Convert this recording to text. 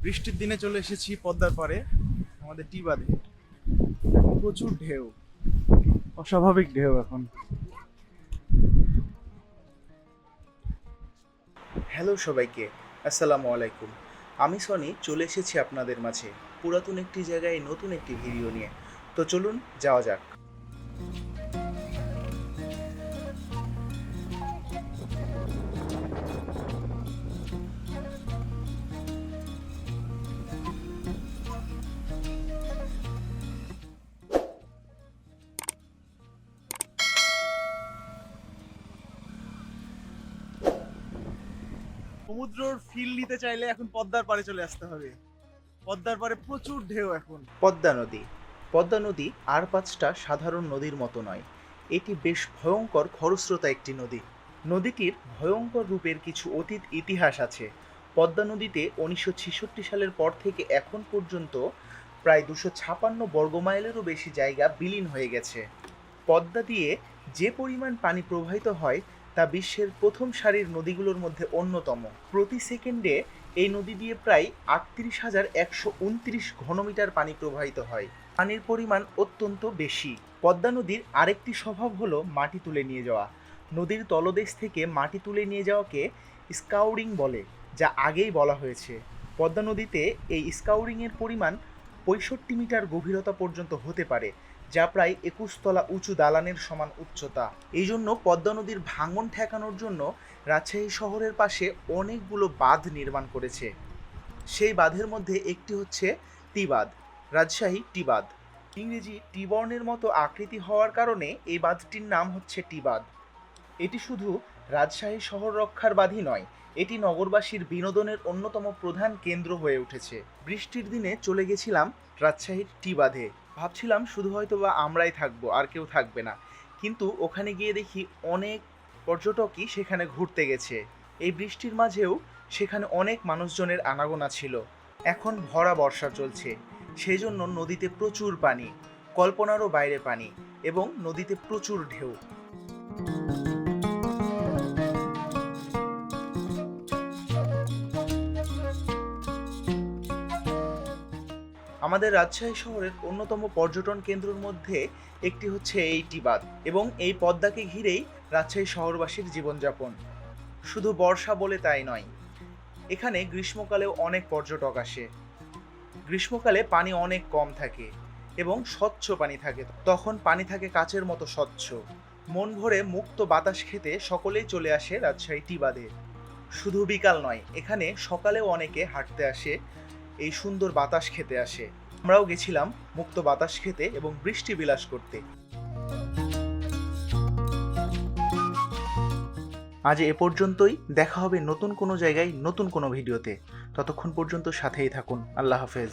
বৃষ্টির দিনে চলে এসেছি পদ্মার পাড়ে, আমাদের টি বাদে প্রচুর ঢেউ, অস্বাভাবিক ঢেউ এখন। হ্যালো সবাইকে, আসসালামু আলাইকুম। আমি সনি, চলে এসেছি আপনাদের মাঝে। পুরাতন একটি জায়গায় নতুন একটি ভিডিও নিয়ে। তো চলুন, যাওয়া যাক। সমুদ্রর ফিল নিতে চাইলে এখন পদ্মার পাড়ে চলে আসতে হবে। পদ্মার পাড়ে প্রচুর ঢেউ এখন। পদ্মা নদী। পদ্মা নদী আর পাঁচটা সাধারণ নদীর মতো নয়। এটি বেশ ভয়ঙ্কর খরস্রোতা একটি নদী। নদীটির ভয়ঙ্কর রূপের কিছু অতীত ইতিহাস আছে। পদ্মা নদীতে উনিশশো ছেষট্টি সালের পর থেকে এখন পর্যন্ত প্রায় দুশো ছাপান্ন বর্গমাইলেরও বেশি জায়গা বিলীন হয়ে গেছে। পদ্মা দিয়ে যে পরিমাণ পানি প্রবাহিত হয় তা বিশ্বের প্রথম সারির নদীগুলোর মধ্যে অন্যতম। প্রতি সেকেন্ডে এই নদী দিয়ে প্রায় আটত্রিশ হাজার একশো উনত্রিশ ঘনমিটার পানি প্রবাহিত হয়। পানির পরিমাণ অত্যন্ত বেশি। পদ্মা নদীর আরেকটি স্বভাব হলো মাটি তুলে নিয়ে যাওয়া। নদীর তলদেশ থেকে মাটি তুলে নিয়ে যাওয়াকে স্কাউরিং বলে, যা আগেই বলা হয়েছে। পদ্মা নদীতে এই স্কাউরিংয়ের পরিমাণ পঁয়ষট্টি মিটার গভীরতা পর্যন্ত হতে পারে যা প্রায় একুশ তলা উঁচু দালানের সমান উচ্চতা। এই জন্য পদ্মা নদীর ভাঙন ঠেকানোর জন্য রাজশাহী শহরের পাশে অনেকগুলো বাঁধ নির্মাণ করেছে। সেই বাঁধের মধ্যে একটি হচ্ছে টি বাঁধ রাজশাহী টি বাঁধ ইংরেজি টি বর্ণের মতো আকৃতি হওয়ার কারণে এই বাঁধটির নাম হচ্ছে টি বাঁধ এটি শুধু রাজশাহী শহর রক্ষার বাঁধই নয়, এটি নগরবাসীর বিনোদনের অন্যতম প্রধান কেন্দ্র হয়ে উঠেছে। বৃষ্টির দিনে চলে গেছিলাম রাজশাহীর টি বাঁধে ভাবছিলাম শুধু হয়তো বা আমরাই থাকব, আর কেউ থাকবে না। কিন্তু ওখানে গিয়ে দেখি অনেক পর্যটকই সেখানে ঘুরতে গেছে। এই বৃষ্টির মাঝেও সেখানে অনেক মানুষজনের আনাগোনা ছিল। এখন ভরা বর্ষা চলছে। সেই জন্য নদীতে প্রচুর পানি, কল্পনারও বাইরে পানি এবং নদীতে প্রচুর ঢেউ। আমাদের রাজশাহী শহরের অন্যতম পর্যটন কেন্দ্রের মধ্যে একটি হচ্ছে এই টিবাদ এবং এই পদ্মাকে ঘিরেই রাজশাহী শহরবাসীর জীবনযাপন। শুধু বর্ষা বলে তাই নয়, এখানে গ্রীষ্মকালেও অনেক পর্যটক আসে। গ্রীষ্মকালে পানি অনেক কম থাকে এবং স্বচ্ছ পানি থাকে। তখন পানি থাকে কাচের মতো স্বচ্ছ। মন ভরে মুক্ত বাতাস খেতে সকলেই চলে আসে রাজশাহী টিবাদে। শুধু বিকাল নয়, এখানে সকালেও অনেকে হাঁটতে আসে এই সুন্দর বাতাস খেতে আসে। আমরাও গেছিলাম মুক্ত বাতাস খেতে এবং বৃষ্টি বিলাস করতে। আজ এ পর্যন্তই। দেখা হবে নতুন কোনো জায়গায় নতুন কোনো ভিডিওতে। ততক্ষণ পর্যন্ত সাথেই থাকুন। আল্লাহ হাফেজ।